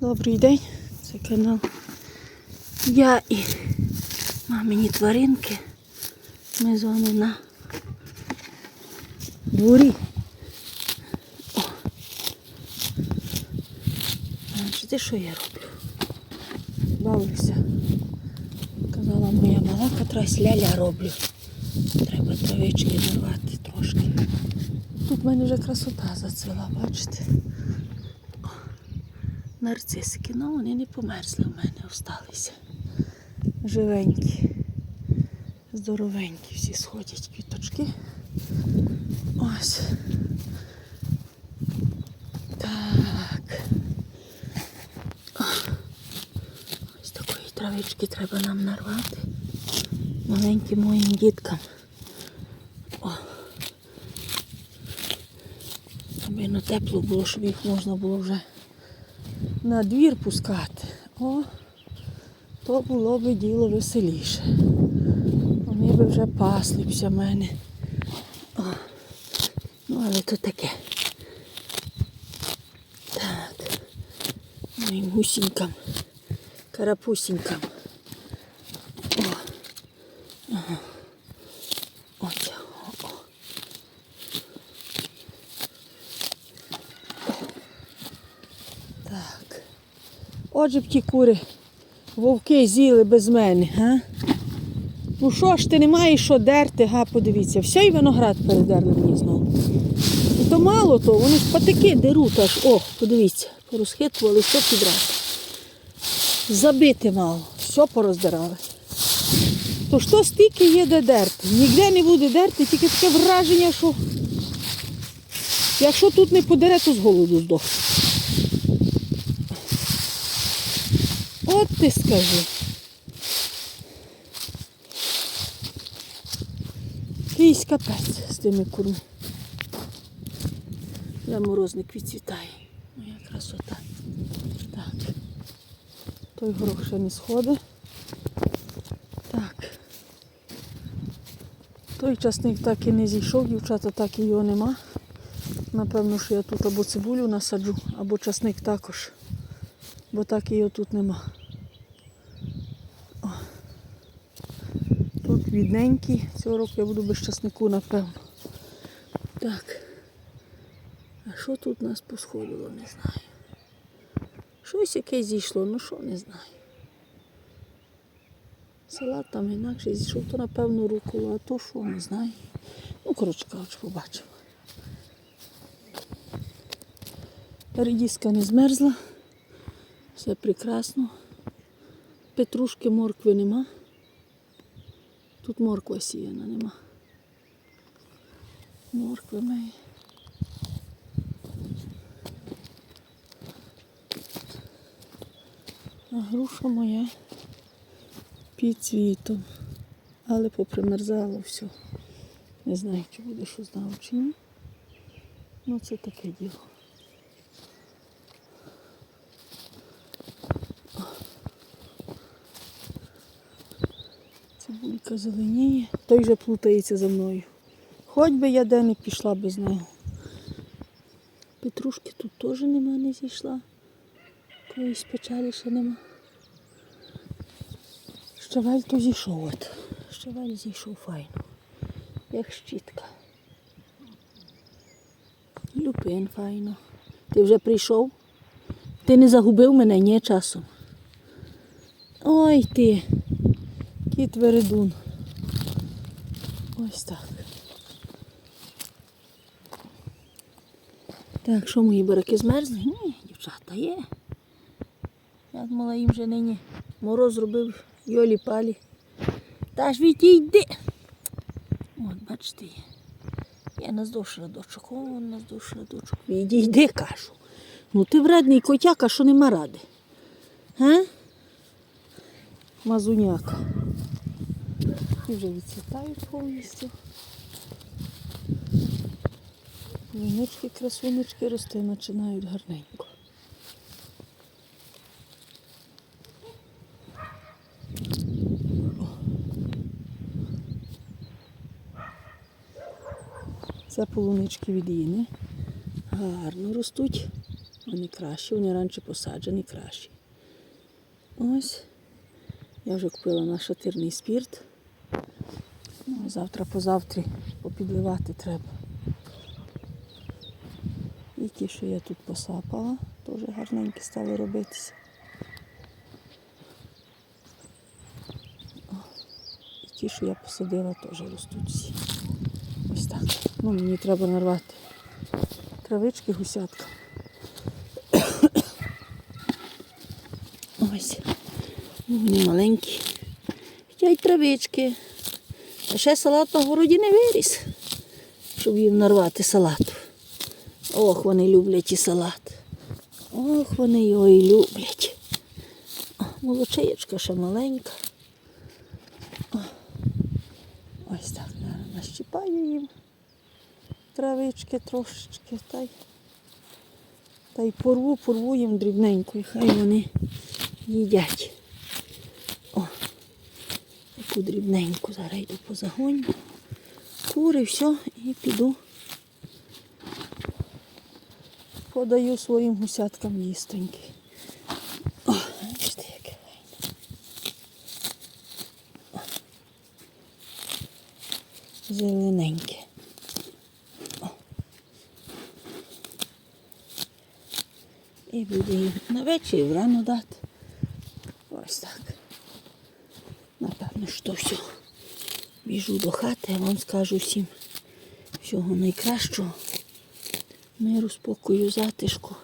Добрий день, це канал. Я і мамині тваринки. Ми з вами на дворі. О. Бачите, що я роблю? Бавлюся. Казала моя мала, котрась ляля роблю. Треба травички нарвати трошки. Тут в мене вже красота зацвела, бачите? Нарцисики. Ну, вони не померзли в мене, осталися. Живенькі, здоровенькі всі сходять квіточки. Ось. Так. Ось такої травички треба нам нарвати. Маленьким моїм діткам. О. Аби на тепло було, щоб їх можна було вже на двір пускати. О, то було би діло веселіше. Вони би вже паслися мене. О, ну, але то таке. Так. Моїм гусінькам, карапусінькам. О. Ага. Так. Отже б ті кури, вовки з'їли без мене, га? Ну що ж ти не маєш що дерти, га, подивіться, все і виноград передерли мені знову. І то мало то, вони ж патики деруть аж, о, подивіться, порозхитували, все підраз. Забити мало, все пороздирали. То що стільки є де дерти? Ніде не буде дерти, тільки таке враження, що якщо тут не подере, то з голоду здохне. От ти скажи. Якийсь капець з тими курми. Вже морозник відцвітає. Моя красота. Так. Той горох ще не сходить. Так. Той часник так і не зійшов, дівчата так і його нема. Напевно, що я тут або цибулю насаджу, або часник також. Бо так його тут нема. Тут. Цього року я буду без часнику, напевно. Так. А що тут нас посходило, не знаю. Щось яке зійшло, ну що не знаю. Салат там інакше зійшов, то напевно руку, а то що, не знаю. Ну, коротше кажучи, побачимо. Редіска не змерзла. Все прекрасно. Петрушки, моркви нема. Тут морква сіяна нема. Моркви має. А груша моя під цвітом. Але попримерзало все. Не знаю, чи буде що знав чи ні. Ну це таке діло. Цибулька зеленіє, той же плутається за мною. Хоч би я де не пішла без нього. Петрушки тут теж нема, не зійшла. Коїсь печалі ще нема. Щавель то зійшов от. Щавель зійшов файно. Як щітка. Люпин файно. Ти вже прийшов? Ти не загубив мене ні часом. Ой ти. Кіт вередун. Ось так. Так, що мої бараки змерзли? Ні, дівчата є. Я думала, їм вже нині мороз зробив йолі палі. Та ж відійди. От, бачите. Я наздовж радочок, о, наздовж радочок. Відійди, кажу. Ну ти вредний котяка, що нема ради. Га? Мазуняка. І вже відцвітають повністю. Віночки, красунечки рости починають гарненько. Це полунички від Іни. Гарно ростуть. Вони кращі, вони раніше посаджені кращі. Ось. Я вже купила наш шатирний спірт. Ну, завтра позавтра попідливати треба. І ті, що я тут посапала, теж гарненькі стали робитися. І ті, що я посадила, теж ростуть всі. Ось так. Ну, мені треба нарвати травички гусятка. Ось. Ну, Вони маленькі. Хоча й травички. А ще салат на городі не виріс, щоб їм нарвати салату. Ох, вони люблять і салат. Ох, вони його і люблять. О, ще маленька. Ось так на- нащипаю їм травички трошечки. Та й, та й порву, порву їм дрібненько, і хай вони їдять. Таку дрібненьку. Зараз йду по загоню. Кури, все, і піду. Подаю своїм гусяткам їстоньки. О, бачите, яке. Зелененьке. І буду їм на вечір і врано дати. Ось так. Напевно, що все. Біжу до хати, я вам скажу всім всього найкращого. Миру, спокою, затишку.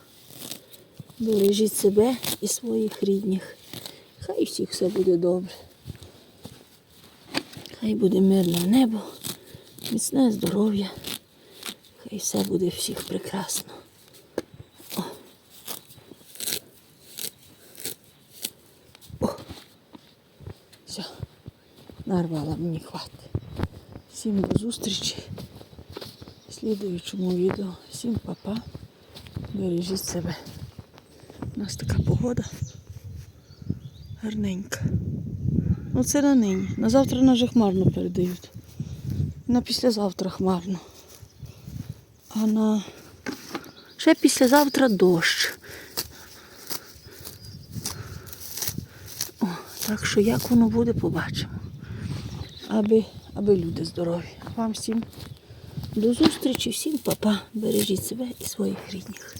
Бережіть себе і своїх рідних. Хай всіх все буде добре. Хай буде мирне небо, міцне здоров'я. Хай все буде всіх прекрасно. О. О. Все, нарвала мені хватить. Всім до зустрічі в слідуючому відео. Всім папа. Бережіть себе. У нас така погода гарненька. Ну це на нині. На завтра нас же хмарно передають. На післязавтра хмарно. А на ще післязавтра дощ. О, так що як воно буде, побачимо. Аби, аби люди здорові. Вам всім до зустрічі, всім папа. Бережіть себе і своїх рідних.